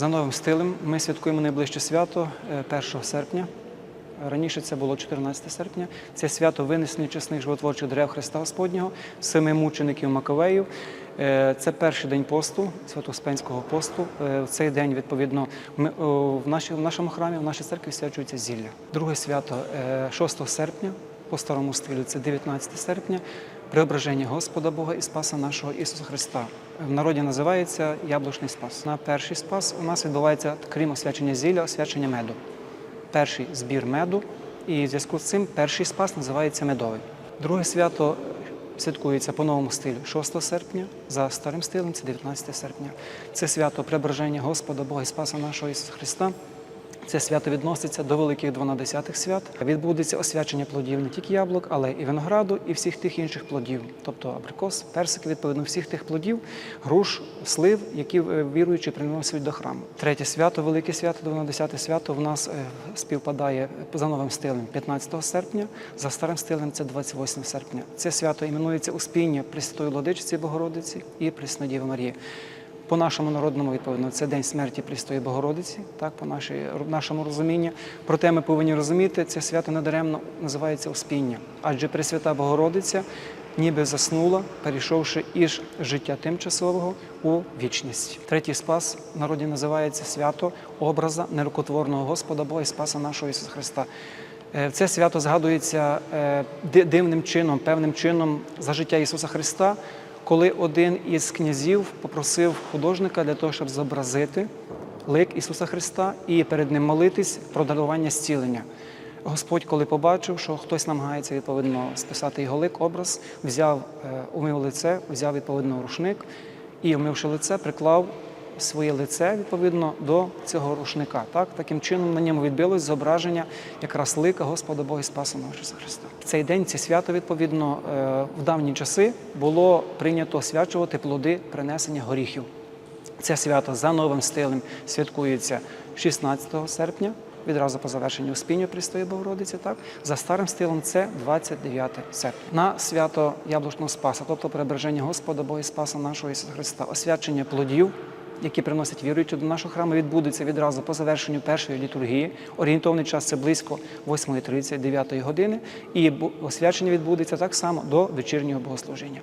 За новим стилем ми святкуємо найближче свято е, 1 серпня. Раніше це було 14 серпня. Це свято винесення чесних животворчих дерев Христа Господнього, семи мучеників Маковеїв. Е, Це перший день посту, Свято-Успенського посту. Е, В цей день, відповідно, ми, в, нашій- в нашому храмі, в нашій церкві свячується зілля. Друге свято е, 6 серпня, по старому стилю, це 19 серпня, преображення Господа Бога і Спаса нашого Ісуса Христа. В народі називається Яблучний Спас. На перший спас у нас відбувається, крім освячення зілля, освячення меду. Перший збір меду, і в зв'язку з цим перший спас називається медовий. Друге свято святкується по новому стилю 6 серпня, за старим стилем це 19 серпня. Це свято преображення Господа Бога і Спаса нашого Ісуса Христа. Це свято відноситься до великих дванадесятих свят. Відбудеться освячення плодів не тільки яблук, але і винограду, і всіх тих інших плодів, тобто абрикос, персики, відповідно, всіх тих плодів, груш, слив, які е, віруючі приносять до храму. Третє свято, велике свято, дванадесяте свято, в нас е, співпадає за новим стилем 15 серпня, за старим стилем це 28 серпня. Це свято іменується Успіння Пресвятої Владичиці Богородиці і Преснодіви Марії. По нашому народному відповідно це день смерті Престої Богородиці, так по нашій, нашому розумінні. Проте ми повинні розуміти, це свято недаремно називається Успіння, адже Пресвята Богородиця ніби заснула, перейшовши із життя тимчасового у вічність. Третій спас в народі називається свято образа нерукотворного Господа Бога і Спаса нашого Ісуса Христа. Е, Це свято згадується е, дивним чином, певним чином за життя Ісуса Христа, коли один із князів попросив художника для того, щоб зобразити лик Ісуса Христа і перед ним молитись про дарування зцілення. Господь, коли побачив, що хтось намагається відповідно списати його лик, образ, взяв, е, умив лице, взяв відповідно рушник і, вмивши лице, приклав своє лице відповідно до цього рушника. Так? Таким чином на ньому відбилось зображення якраз лика Господа Бога і Спаса нашого Ісуса Христа. Цей день це свято, відповідно, е, в давні часи було прийнято освячувати плоди принесення горіхів. Це свято за новим стилем святкується 16 серпня, відразу по завершенню Успіння Престої Богородиці. Так за старим стилем це 29 серпня. На свято Яблучного Спаса, тобто преображення Господа Бога і Спаса нашого Ісуса Христа, освячення плодів. Які приносять віруючі до нашого храму, відбудеться відразу по завершенню першої літургії. Орієнтовний час це близько 8.30, 9 години. І освячення відбудеться так само до вечірнього богослужіння.